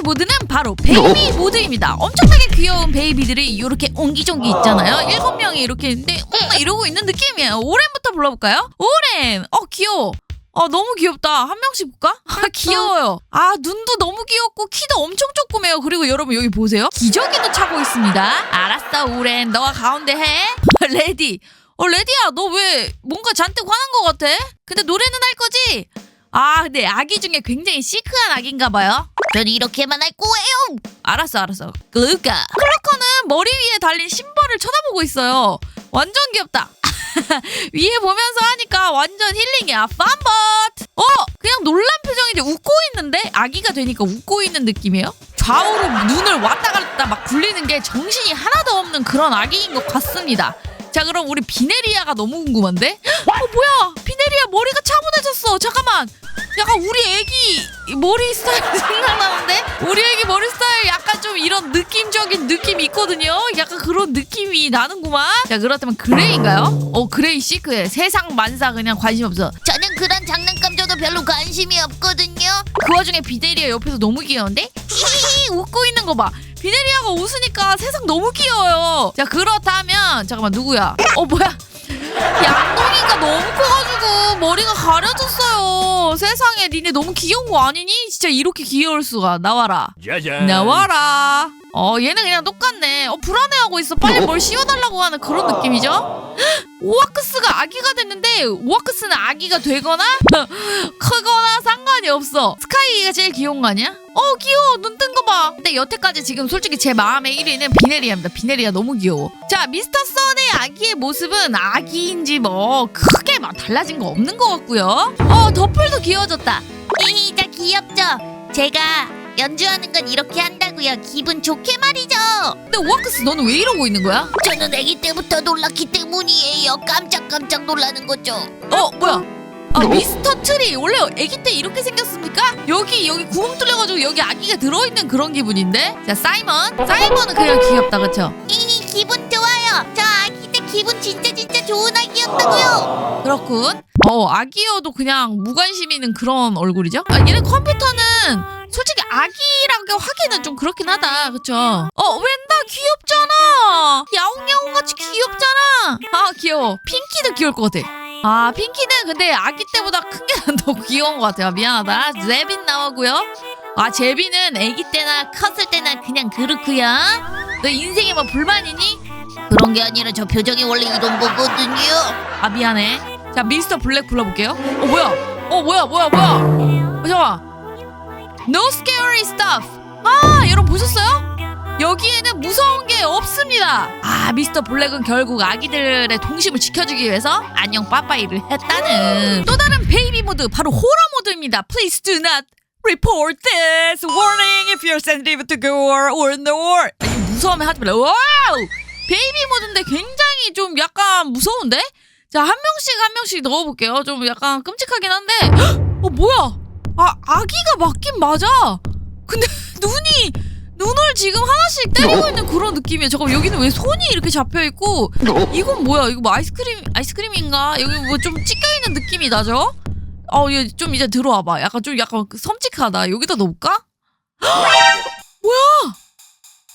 솔직히 모드는 바로 베이비 모드입니다. 엄청나게 귀여운 베이비들이 이렇게 옹기종기 있잖아요. 일곱 명이 이렇게 있는데 음, 이러고 있는 느낌이에요. 오렌부터 불러볼까요? 오렌! 어 귀여워. 어 너무 귀엽다. 한 명씩 볼까? 아 귀여워요. 아 눈도 너무 귀엽고 키도 엄청 조그매요. 그리고 여러분 여기 보세요. 기저귀도 차고 있습니다. 알았어 오렌 너가 가운데 해. 레디. 어 레디야 너 왜 뭔가 잔뜩 화난 것 같아? 근데 노래는 할 거지? 아 근데 아기 중에 굉장히 시크한 아기인가 봐요. 전 이렇게만 할 거예요. 알았어 알았어. 그러니까 클로커는 머리 위에 달린 신발을 쳐다보고 있어요. 완전 귀엽다. 위에 보면서 하니까 완전 힐링이야. 팜벗. 어 그냥 놀란 표정인데 웃고 있는데 아기가 되니까 웃고 있는 느낌이에요. 좌우로 눈을 왔다 갔다 막 굴리는 게 정신이 하나도 없는 그런 아기인 것 같습니다. 자 그럼 우리 비네리아가 너무 궁금한데? 어 뭐야 비네리아 머리가 차분해졌어 잠깐만 약간 우리 애기 머리 스타일 생각나는데 우리 애기 머리 스타일 약간 좀 이런 느낌적인 느낌이 있거든요 약간 그런 느낌이 나는구만 자 그렇다면 그레이인가요? 어 그레이 시크해 세상 만사 그냥 관심 없어 저는 그런 장난감 줘도 별로 관심이 없거든요. 그 와중에 비네리아 옆에서 너무 귀여운데? 히히히 웃고 있는 거 봐. 비네리아가 웃으니까 세상 너무 귀여워요. 자 그렇다면 잠깐만 누구야? 어 뭐야? 양동이가 너무 커가지고 머리가 가려졌어요. 세상에 니네 너무 귀여운 거 아니니? 진짜 이렇게 귀여울 수가 나와라. 짜잔. 나와라. 어 얘는 그냥 똑같네. 어 불안해하고 있어. 빨리 뭘 씌워달라고 하는 그런 느낌이죠? 오아크스가 아기가 됐는데 오아크스는 아기가 되거나 크거나 상관이 없어. 스카이가 제일 귀여운 거 아니야? 어 귀여워 눈 뜬 거 봐. 근데 여태까지 지금 솔직히 제 마음의 1위는 비네리아입니다. 비네리아 너무 귀여워. 자 미스터 선의 아기의 모습은 아기인지 뭐 크게 막 달라진 거 없는 것 같고요. 어 더플도 귀여워졌다. 진짜 귀엽죠? 제가 연주하는 건 이렇게 한다고요. 기분 좋게 말이죠. 근데 오아크스 너는 왜 이러고 있는 거야? 저는 아기 때부터 놀랐기 때문이에요. 깜짝깜짝 놀라는 거죠. 어 뭐야? 아 미스터 트리 원래 아기 때 이렇게 생겼습니까? 여기 여기 구멍 뚫려가지고 여기 아기가 들어있는 그런 기분인데 자 사이먼 사이먼은 그냥 귀엽다 그쵸? 이 기분 좋아요. 저 아기 때 기분 진짜 진짜 좋은 아기였다고요. 그렇군 어 아기여도 그냥 무관심 있는 그런 얼굴이죠? 아 얘는 컴퓨터는 아기라고 하기는 좀 그렇긴 하다. 그쵸? 어 웬다 귀엽잖아! 야옹야옹같이 귀엽잖아! 아 귀여워. 핑키도 귀여울 것 같아. 아 핑키는 근데 아기 때보다 큰 게 더 귀여운 것 같아요. 미안하다. 제빈 나오고요. 아 제비는 아기 때나 컸을 때나 그냥 그렇구요 너 인생에 뭐 불만이니? 그런 게 아니라 저 표정이 원래 이런 거거든요. 아 미안해. 자 미스터 블랙 불러볼게요. 어 뭐야? 어 뭐야 뭐야 뭐야? 어, 잠깐만 No scary stuff 아 여러분 보셨어요? 여기에는 무서운 게 없습니다 아 미스터 블랙은 결국 아기들의 동심을 지켜주기 위해서 안녕 빠빠이를 했다는 또 다른 베이비 모드 바로 호러 모드입니다 Please do not report this warning if you're sensitive to gore or no 아니, 무서우면 하지 말라 와우 베이비 모드인데 굉장히 좀 약간 무서운데? 자, 한 명씩 한 명씩 넣어볼게요. 좀 약간 끔찍하긴 한데. 헉! 어, 뭐야? 아, 아기가 맞긴 맞아. 근데 눈이, 눈을 지금 하나씩 때리고 있는 그런 느낌이야. 잠깐 여기는 왜 손이 이렇게 잡혀 있고, 이건 뭐야? 이거 뭐 아이스크림, 아이스크림인가? 여기 뭐 좀 찢겨 있는 느낌이 나죠? 어, 얘좀 이제 들어와 봐. 약간 좀 약간 섬찟하다. 여기다 넣을까? 헉! 뭐야?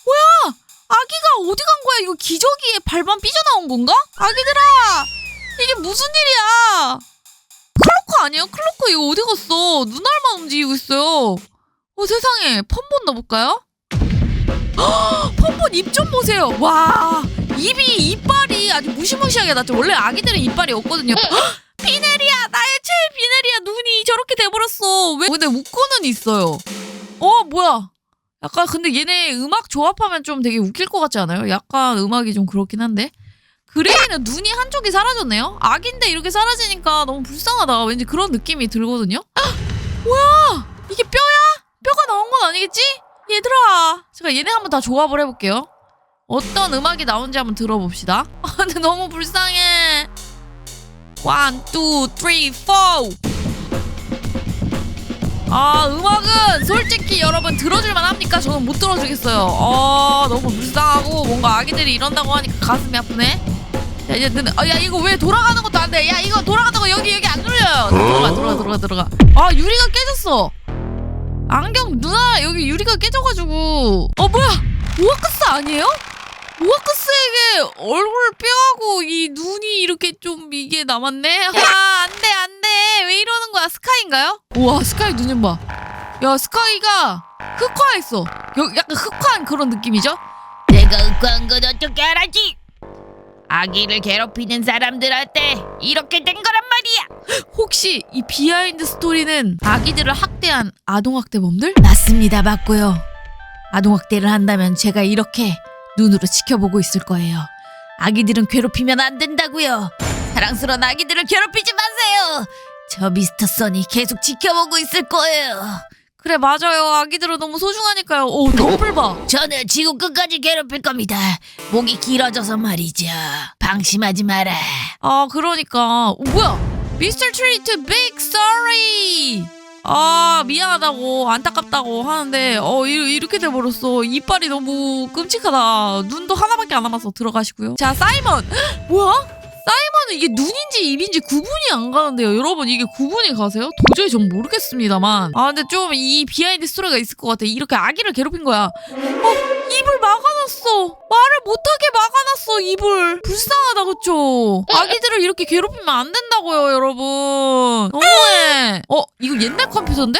뭐야? 아기가 어디 간 거야? 이거 기저귀에 발만 삐져나온 건가? 아기들아! 이게 무슨 일이야? 아니에요? 클로커 이거 어디 갔어? 눈알만 움직이고 있어요. 어 세상에 펀본 넣어볼까요? 헉, 펀본 입 좀 보세요. 와 입이 이빨이 아주 무시무시하게 났죠. 원래 아기들은 이빨이 없거든요. 헉, 비네리아 나의 최애 비네리아 눈이 저렇게 돼버렸어. 왜? 근데 웃고는 있어요. 어 뭐야? 약간 근데 얘네 음악 조합하면 좀 되게 웃길 것 같지 않아요? 약간 음악이 좀 그렇긴 한데 그레이는 눈이 한쪽이 사라졌네요? 악인데 이렇게 사라지니까 너무 불쌍하다 왠지 그런 느낌이 들거든요? 헉! 뭐야 이게 뼈야? 뼈가 나온 건 아니겠지? 얘들아 제가 얘네 한번 다 조합을 해볼게요 어떤 음악이 나온지 한번 들어봅시다 아 근데 너무 불쌍해 원, 투, 쓰리, 포아 음악은 솔직히 여러분 들어줄만 합니까? 저는 못 들어주겠어요 아 너무 불쌍하고 뭔가 아기들이 이런다고 하니까 가슴이 아프네 야 이제 는- 아, 야 이거 왜 돌아가는 것도 안 돼. 야 이거 돌아가는 거 여기 여기 안 눌려요. 들어가 들어가 들어가 들어가. 아 유리가 깨졌어. 안경 누나 여기 유리가 깨져가지고. 어 뭐야? 오아크스 아니에요? 오아크스에게 얼굴 뼈하고 이 눈이 이렇게 좀 이게 남았네? 야 안돼 안돼. 왜 이러는 거야? 스카이인가요? 우와 스카이 눈 좀 봐. 야 스카이가 흑화했어. 여, 약간 흑화한 그런 느낌이죠? 내가 윽한 건 어떻게 알았지? 아기를 괴롭히는 사람들한테 이렇게 된 거란 말이야. 혹시 이 비하인드 스토리는 아기들을 학대한 아동학대범들? 맞습니다 맞고요. 아동학대를 한다면 제가 이렇게 눈으로 지켜보고 있을 거예요. 아기들은 괴롭히면 안 된다고요. 사랑스러운 아기들을 괴롭히지 마세요. 저 미스터 써니 계속 지켜보고 있을 거예요 그래 맞아요. 아기들은 너무 소중하니까요. 오 덤플 봐. 저는 지구 끝까지 괴롭힐 겁니다. 목이 길어져서 말이죠. 방심하지 마라. 아 그러니까. 어, 뭐야? 미스터 트리트 빅 sorry! 아 미안하다고. 안타깝다고 하는데 어 이, 이렇게 돼버렸어. 이빨이 너무 끔찍하다. 눈도 하나밖에 안 남았어 들어가시고요. 자 사이먼. 헉, 뭐야 사이먼은 이게 눈인지 입인지 구분이 안 가는데요. 여러분 이게 구분이 가세요? 도저히 전 모르겠습니다만. 아 근데 좀 이 비하인드 스토리가 있을 것 같아. 이렇게 아기를 괴롭힌 거야. 어? 입을 막아놨어. 말을 못하게 막아놨어 입을 불쌍하다 그쵸? 아기들을 이렇게 괴롭히면 안 된다고요 여러분. 너무해. 어 이거 옛날 컴퓨터인데?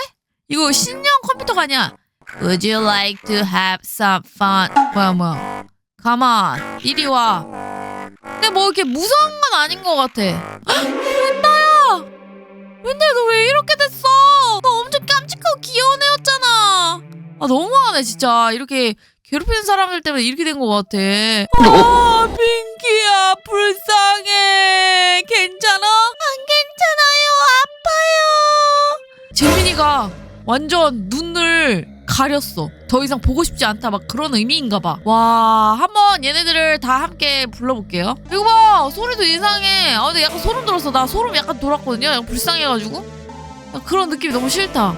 이거 신형 컴퓨터가 아니야. Would you like to have some fun? 뭐야 뭐야. Come on. 이리 와 근데 뭐 이렇게 무서운 건 아닌 것 같아 헉, 웬다야 웬다야 너 왜 이렇게 됐어 너 엄청 깜찍하고 귀여운 애였잖아 아 너무하네 진짜 이렇게 괴롭히는 사람들 때문에 이렇게 된 것 같아. 아, 핑키야, 불쌍해. 괜찮아? 안 괜찮아요. 아파요. 재민이가 완전 눈을 가렸어. 더 이상 보고 싶지 않다. 막 그런 의미인가 봐. 와, 한번 얘네들을 다 함께 불러볼게요. 이거 봐. 소리도 이상해. 아, 근데 약간 소름 돋았어. 나 소름 약간 돌았거든요. 약간 불쌍해가지고. 야, 그런 느낌이 너무 싫다.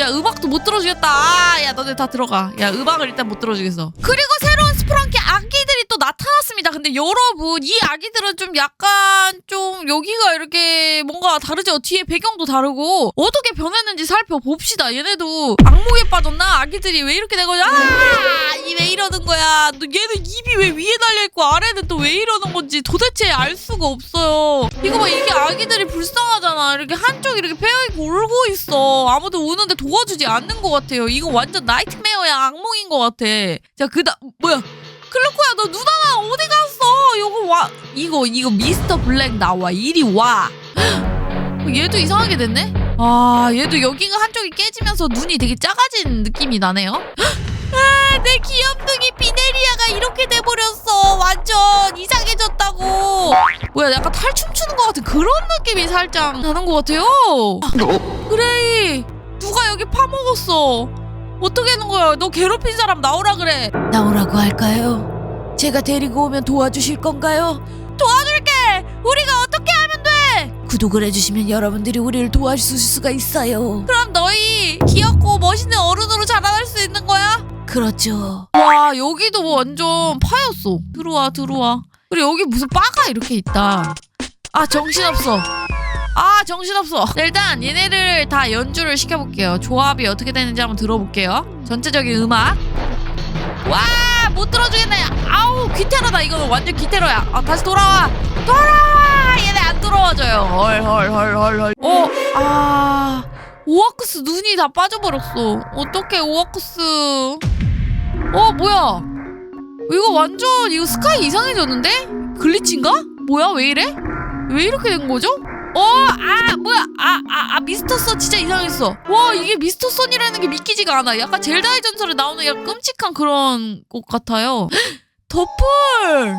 야 음악도 못 들어주겠다 아, 야 너네 다 들어가 야 음악을 일단 못 들어주겠어 그리고 새로운 스프랑키 아기들이 또 나타났습니다. 근데 여러분 이 아기들은 좀 약간 좀 여기가 이렇게 뭔가 다르죠? 뒤에 배경도 다르고 어떻게 변했는지 살펴봅시다. 얘네도 악몽에 빠졌나? 아기들이 왜 이렇게 된 거냐 아왜 이러는 거야? 너 얘는 입이 왜 위에 달려 있고 아래는 또 왜 이러는 건지 도대체 알 수가 없어요. 이거 봐 이게 아기들이 불쌍하잖아. 이렇게 한쪽 이렇게 패여있고 울고 있어. 아무도 우는데 도와주지 않는 것 같아요. 이거 완전 나이트메어야 악몽인 것 같아. 자 그다 뭐야 클로코야 너 누나랑 어디 갔어? 이거 와. 이거 이거 미스터 블랙 나와. 이리 와. 얘도 이상하게 됐네? 아 얘도 여기가 한쪽이 깨지면서 눈이 되게 작아진 느낌이 나네요. 아, 내 귀염둥이 비네리아가 이렇게 돼버렸어. 완전 이상해졌다고. 뭐야 약간 탈춤 추는 것 같은 그런 느낌이 살짝 나는 것 같아요. 그레이 누가 여기 파먹었어 어떻게 하는 거야. 너 괴롭힌 사람 나오라 그래. 나오라고 할까요? 제가 데리고 오면 도와주실 건가요? 도와줄게! 우리가 어떻게 하면 돼? 구독을 해주시면 여러분들이 우리를 도와주실 수가 있어요. 그럼 너희 귀엽고 멋있는 어른으로 자라날 수 있는 거야? 그렇죠. 와 여기도 뭐 완전 파였어. 들어와 들어와. 그리고 여기 무슨 바가 이렇게 있다. 아 정신없어 아 정신없어. 네, 일단 얘네를 다 연주를 시켜볼게요. 조합이 어떻게 되는지 한번 들어볼게요. 전체적인 음악. 와 못 들어주겠네. 아우 귀테러다 이거. 완전 귀테러야. 아 다시 돌아와. 돌아와! 얘네 안 돌아와줘요. 헐헐헐헐헐. 어아 오아쿠스 눈이 다 빠져버렸어. 어떡해 오아쿠스. 어 뭐야? 이거 완전 이거 스카이 이상해졌는데? 글리치인가? 뭐야 왜 이래? 왜 이렇게 된 거죠? 어, 아, 뭐야, 아, 아, 아, 미스터 선 진짜 이상했어. 와, 이게 미스터 선이라는 게 믿기지가 않아. 약간 젤다의 전설에 나오는 약간 끔찍한 그런 것 같아요. 덧풀!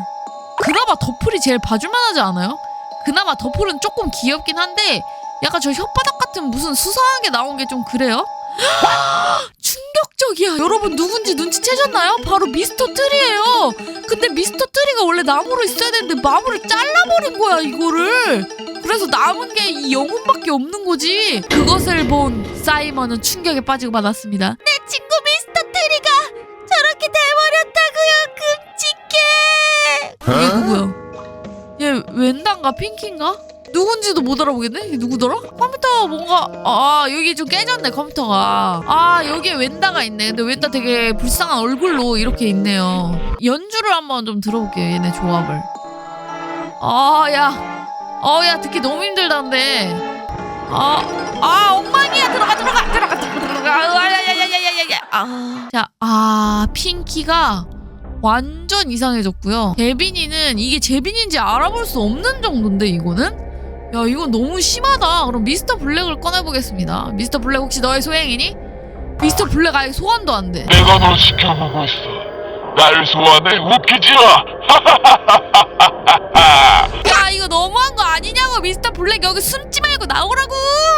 그나마 덧풀이 제일 봐줄만하지 않아요? 그나마 덧풀은 조금 귀엽긴 한데, 약간 저 혓바닥 같은 무슨 수상한 게 나온 게 좀 그래요? 충격적이야. 여러분 누군지 눈치채셨나요? 바로 미스터 트리예요. 근데 미스터 트리가 원래 나무로 있어야 되는데 나무를 잘라버린 거야 이거를. 그래서 남은 게 이 영혼밖에 없는 거지. 그것을 본 사이먼은 충격에 빠지고 말았습니다. 내 친구 미스터 트리가 저렇게 돼버렸다고요. 끔찍해. 이게 누구야? 얘 웬단가 핑키인가? 누군지도 못 알아보겠네? 누구더라? 컴퓨터 뭔가 아 여기 좀 깨졌네 컴퓨터가. 아 여기에 웬다가 있네. 근데 웬다 되게 불쌍한 얼굴로 이렇게 있네요. 연주를 한번 좀 들어볼게요 얘네 조합을. 아야. 어야 듣기 너무 힘들다는데. 아, 아 엉망이야. 들어가 들어가 들어가 들어가 아야야야야야야. 아. 자, 아 핑키가 완전 이상해졌고요. 재빈이는 이게 재빈인지 알아볼 수 없는 정도인데 이거는 야 이건 너무 심하다. 그럼 미스터 블랙을 꺼내보겠습니다. 미스터 블랙 혹시 너의 소행이니? 미스터 블랙 아예 소환도 안 돼. 내가 널 지켜보고 있어. 날 소환해 웃기지 마. 야 이거 너무한 거 아니냐고 미스터 블랙 여기 숨지 말고 나오라고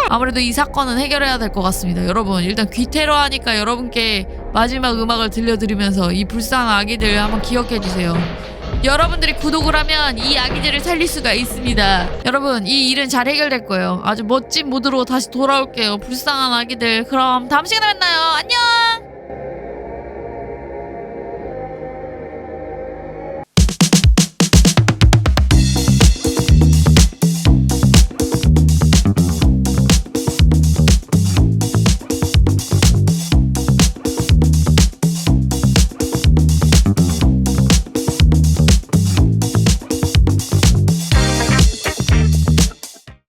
아무래도 이 사건은 해결해야 될 것 같습니다 여러분 일단 귀테러 하니까 여러분께 마지막 음악을 들려드리면서 이 불쌍한 아기들 한번 기억해 주세요 여러분들이 구독을 하면 이 아기들을 살릴 수가 있습니다. 여러분 이 일은 잘 해결될 거예요. 아주 멋진 모드로 다시 돌아올게요. 불쌍한 아기들. 그럼 다음 시간에 만나요. 안녕